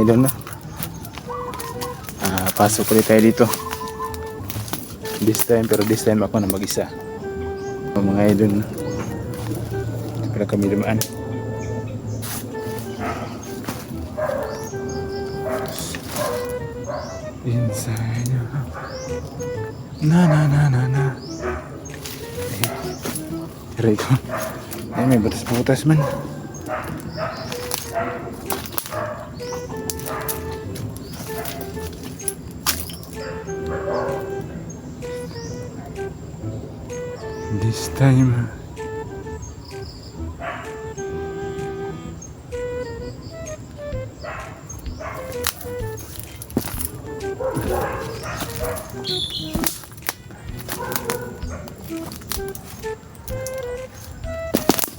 idol na. Ah, pasok ulit tayo dito. This time, pero this time ako na mag-isa. O, mga idol na. Para kami dumaan. Inside Na na na na na. Ko. Ay, may butas-butas man. This time.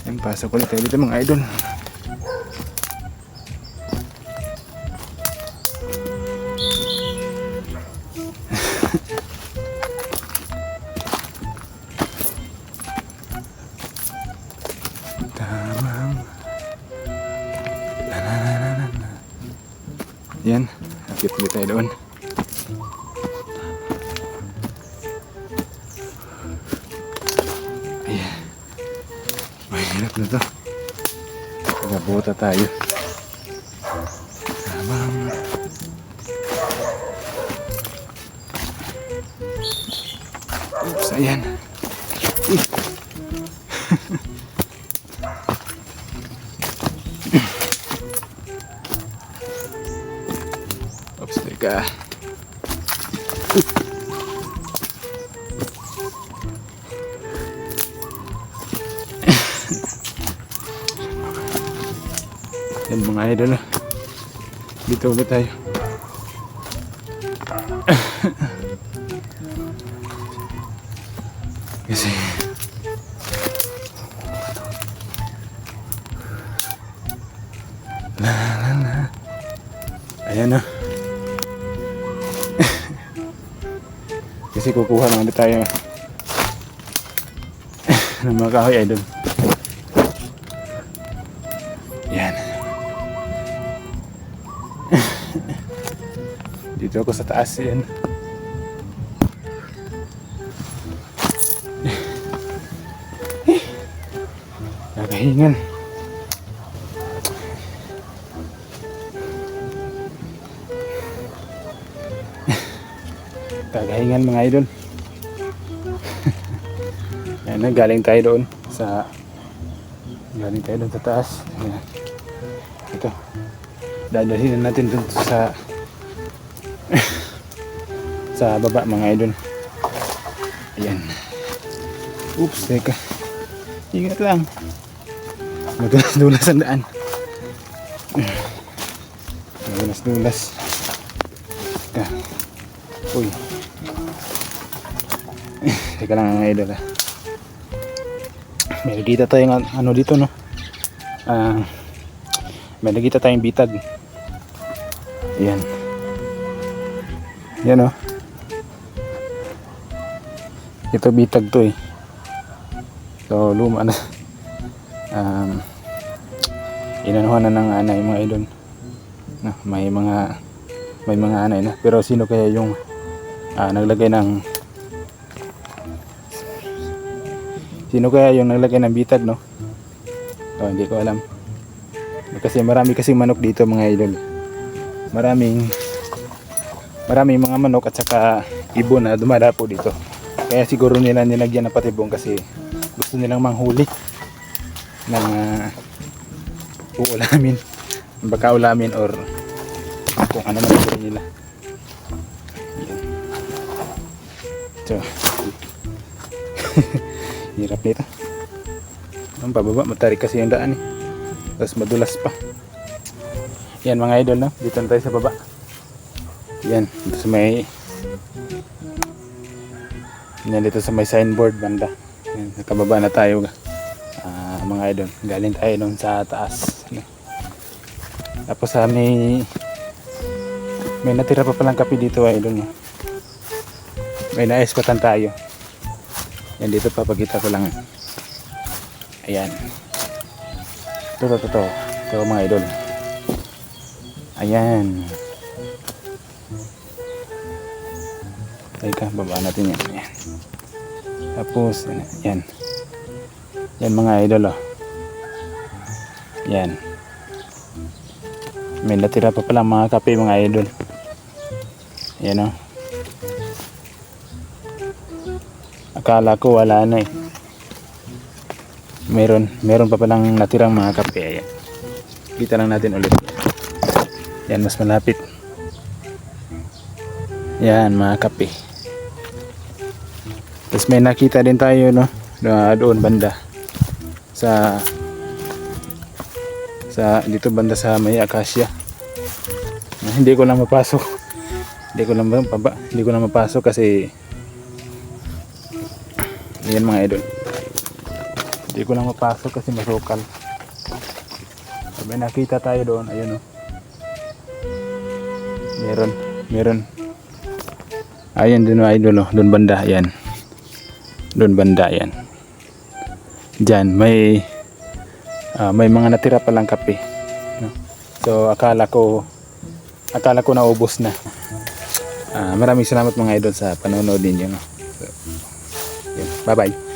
Yan, pasok ulit tayo dito mga idol. Yan, akit ulit tayo doon. Ayan. Mahirap na to. Nagabuta tayo. Tamang. Oops, ayan. Oops, Yan mga idol. ah. Dito ulit tayo. Kasi La la la. Ayan na. Kasi kukuha lang ulit tayo ng mga kahoy idol. Yan. Dito ako sa taas yan. Nakahingan. Kagahingan mga idol. Yan na, galing tayo doon sa galing tayo doon sa taas. Ayan. Ito. Dadalhin na natin doon sa sa baba mga idol. Ayan. Oops, teka. Ingat lang. Madulas-dulas ang daan. Madulas-dulas. Teka. Uy. Teka lang mga idol ah. May nakita tayong ano dito no. Ah, may nakita tayong bitag. Ayan. Yan oh. Ito bitag to eh. So luma na. Um, inanuhan na ng anay mga idol. Na, may mga may mga anay na. Pero sino kaya yung ah, naglagay ng Sino kaya yung naglagay ng bitag, no? So, hindi ko alam. Kasi marami kasing manok dito, mga idol. Maraming maraming mga manok at saka ibon na dumadapo dito. Kaya siguro nila nilagyan ng patibong kasi gusto nilang manghuli ng uh, uulamin. Baka ulamin or kung ano man gusto nila. So, hirap nito. Ang pababa, matarik kasi yung daan eh. Tapos madulas pa. Yan mga idol, no? Dito tayo sa baba. Yan, dito sa may yan dito sa may signboard banda. Yan, nakababa na tayo. Ah, mga idol, galing tayo doon sa taas. No? Tapos sa may may natira pa palang kape dito idol. No? May naispatan tayo. Yan dito papakita ko lang. Ayan. Ito, ito, ito. Ito mga idol. Ayan. Teka, baba natin yan. Ayan. Tapos, ano, yan. Yan mga idol, oh. Yan. May natira pa pala mga kape mga idol. Yan, oh. Akala ko wala na eh. Meron, meron pa palang natirang mga kape. Ayan. Kita lang natin ulit. Yan, mas malapit. Yan, mga kape. Tapos may nakita din tayo, no? Doon banda. Sa sa dito banda sa may akasya. Na hindi ko lang mapasok. Hindi ko lang paba, hindi ko lang mapasok kasi Ayan mga idol. Hindi ko lang mapasok kasi masukal. May nakita tayo doon. Ayun oh. Meron. Meron. Ayan din mga idol oh. Doon banda. Ayan. Doon banda. Ayan. Diyan may ah, may mga natira palang kape. No? So akala ko akala ko naubos na. Ah, maraming salamat mga idol sa panonood ninyo. No? 拜拜。